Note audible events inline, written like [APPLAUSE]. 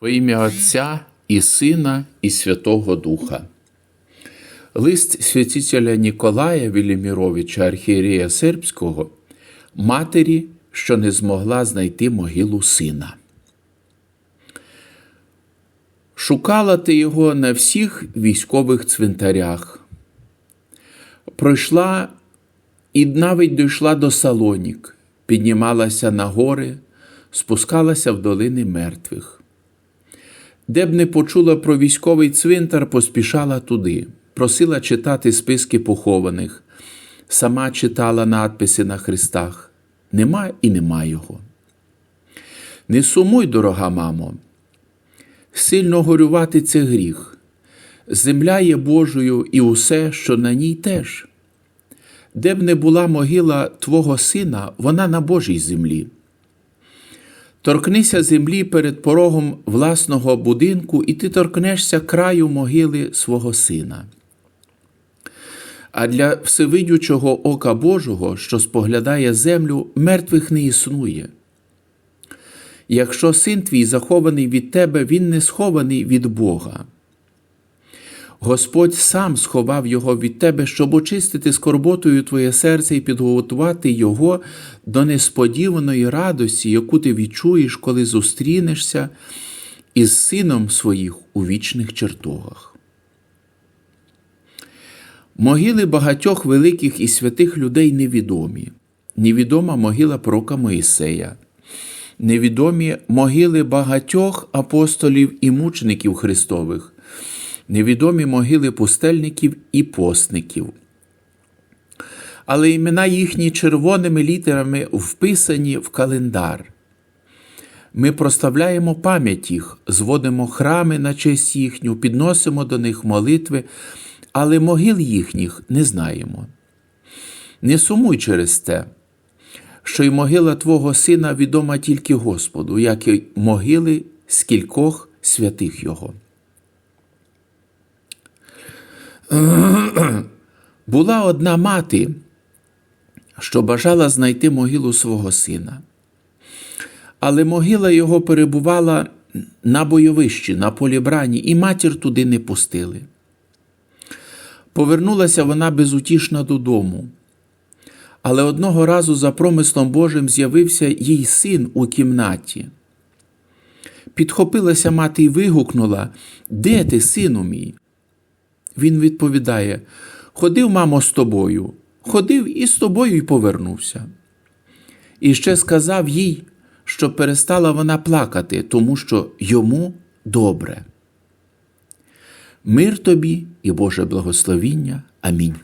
Во ім'я Отця і Сина, і Святого Духа. Лист святителя Ніколая Віліміровича, архієрея Сербського, матері, що не змогла знайти могилу сина. Шукала ти його на всіх військових цвинтарях. Пройшла і навіть дійшла до Салонік, піднімалася на гори, спускалася в долини мертвих. Де б не почула про військовий цвинтар, поспішала туди, просила читати списки похованих, сама читала надписи на хрестах. Нема і нема його. Не сумуй, дорога мамо, сильно горювати це гріх. Земля є Божою і усе, що на ній теж. Де б не була могила Твого сина, вона на Божій землі. Торкнися землі перед порогом власного будинку, і ти торкнешся краю могили свого сина. А для всевидючого ока Божого, що споглядає землю, мертвих не існує. Якщо син твій захований від тебе, він не схований від Бога. Господь сам сховав його від тебе, щоб очистити скорботою твоє серце і підготувати його до несподіваної радості, яку ти відчуєш, коли зустрінешся із сином своїх у вічних чертогах. Могили багатьох великих і святих людей невідомі. Невідома могила пророка Моїсея, невідомі могили багатьох апостолів і мучеників Христових невідомі могили пустельників і постників. Але імена їхні червоними літерами вписані в календар. Ми проставляємо пам'ять їх, зводимо храми на честь їхню, підносимо до них молитви, але могил їхніх не знаємо. Не сумуй через те, що й могила Твого Сина відома тільки Господу, як і могили скількох святих Його. [COUGHS] Була одна мати, що бажала знайти могилу свого сина, але могила його перебувала на бойовищі, на полі брані, і матір туди не пустили. Повернулася вона безутішна додому. Але одного разу за промислом Божим з'явився їй син у кімнаті. Підхопилася мати і вигукнула Де ти, сину мій? Він відповідає: Ходив, мамо, з тобою, ходив і з тобою й повернувся. І ще сказав їй, що перестала вона плакати, тому що йому добре. Мир тобі і Боже благословіння. Амінь.